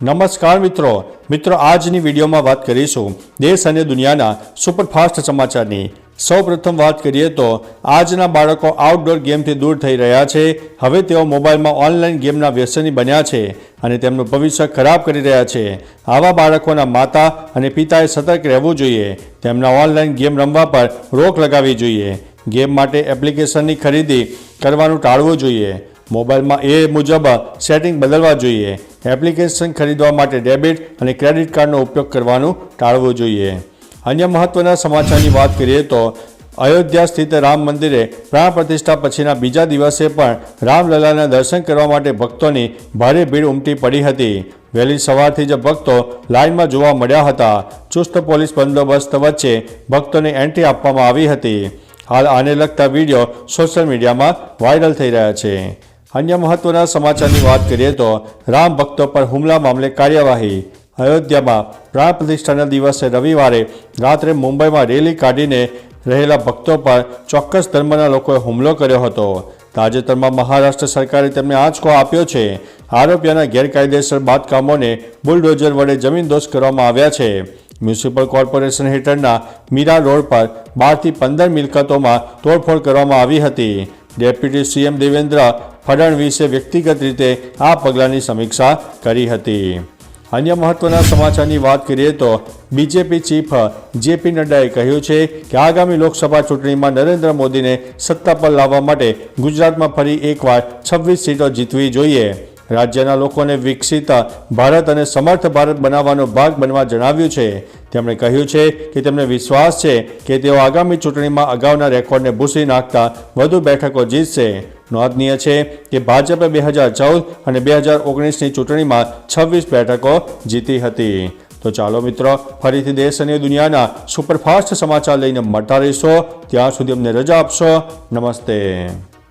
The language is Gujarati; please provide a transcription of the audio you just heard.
નમસ્કાર મિત્રો. મિત્રો, આજની વિડીયોમાં વાત કરીશું દેશ અને દુનિયાના સુપરફાસ્ટ સમાચારની. સૌપ્રથમ વાત કરીએ તો, આજના બાળકો આઉટડોર ગેમથી દૂર થઈ રહ્યા છે. હવે તેઓ મોબાઈલમાં ઓનલાઈન ગેમના વ્યસની બન્યા છે અને તેમનું ભવિષ્ય ખરાબ કરી રહ્યા છે. આવા બાળકોના માતા અને પિતાએ સતર્ક રહેવું જોઈએ. તેમના ઓનલાઈન ગેમ રમવા પર રોક લગાવવી જોઈએ. ગેમ માટે એપ્લિકેશનની ખરીદી કરવાનું ટાળવું જોઈએ. મોબાઈલમાં એ મુજબ સેટિંગ બદલવા જોઈએ. એપ્લિકેશન ખરીદવા માટે ડેબિટ અને ક્રેડિટ કાર્ડનો ઉપયોગ કરવાનું ટાળવું જોઈએ. અન્ય મહત્વના સમાચારની વાત કરીએ તો, અયોધ્યા સ્થિત રામ મંદિરે પ્રાણ પ્રતિષ્ઠા પછીના બીજા દિવસે પણ રામલલાના દર્શન કરવા માટે ભક્તોની ભારે ભીડ ઉમટી પડી હતી. વહેલી સવારથી જ ભક્તો લાઇનમાં જોવા મળ્યા હતા. ચુસ્ત પોલીસ બંદોબસ્ત વચ્ચે ભક્તોને એન્ટ્રી આપવામાં આવી હતી. હાલ આને લગતા વીડિયો સોશિયલ મીડિયામાં વાયરલ થઈ રહ્યા છે. અન્ય મહત્વના સમાચારની વાત કરીએ તો રામ ભક્તો પર હુમલા મામલે કાર્યવાહી. અયોધ્યામાં પ્રાણ પ્રતિષ્ઠાના દિવસે રવિવારે રાત્રે મુંબઈમાં રેલી કાઢીને રહેલા ભક્તો પર ચોક્કસ ધર્મના લોકોએ હુમલો કર્યો હતો. તાજેતરમાં મહારાષ્ટ્ર સરકારે તેમને આંચકો આપ્યો છે. આરોપીઓના ગેરકાયદેસર બાંધકામોને બુલડોઝર વડે જમીનદોસ્ત કરવામાં આવ્યા છે. મ્યુનિસિપલ કોર્પોરેશન હેઠળના મીરા રોડ પર બારથી પંદર મિલકતોમાં તોડફોડ કરવામાં આવી હતી. ડેપ્યુટી સીએમ દેવેન્દ્ર ફડણવીસે વ્યક્તિગત રીતે આ પગલાંની સમીક્ષા કરી હતી. અન્ય મહત્વના સમાચારની વાત કરીએ તો બીજેપી ચીફ જેપી નડ્ડાએ કહ્યું છે કે આગામી લોકસભા ચૂંટણીમાં નરેન્દ્ર મોદીને સત્તા પર લાવવા માટે ગુજરાતમાં ફરી એકવાર છવ્વીસ સીટો જીતવી જોઈએ. રાજ્યના લોકોને વિકસિત ભારત અને સમર્થ ભારત બનાવવાનો ભાગ બનવા જણાવ્યું છે. તેમણે કહ્યું છે કે તેમને વિશ્વાસ છે કે તેઓ આગામી ચૂંટણીમાં અગાઉના રેકોર્ડને ભૂસી નાખતા વધુ બેઠકો જીતશે. નોંધનીય છે કે ભાજપે બે હજાર ચૌદ અને બે હજાર ઓગણીસની ચૂંટણીમાં છવ્વીસ બેઠકો જીતી હતી. તો ચાલો મિત્રો, ફરીથી દેશ અને દુનિયાના સુપરફાસ્ટ સમાચાર લઈને મળતા રહીશો. ત્યાં સુધી અમને રજા આપશો. નમસ્તે.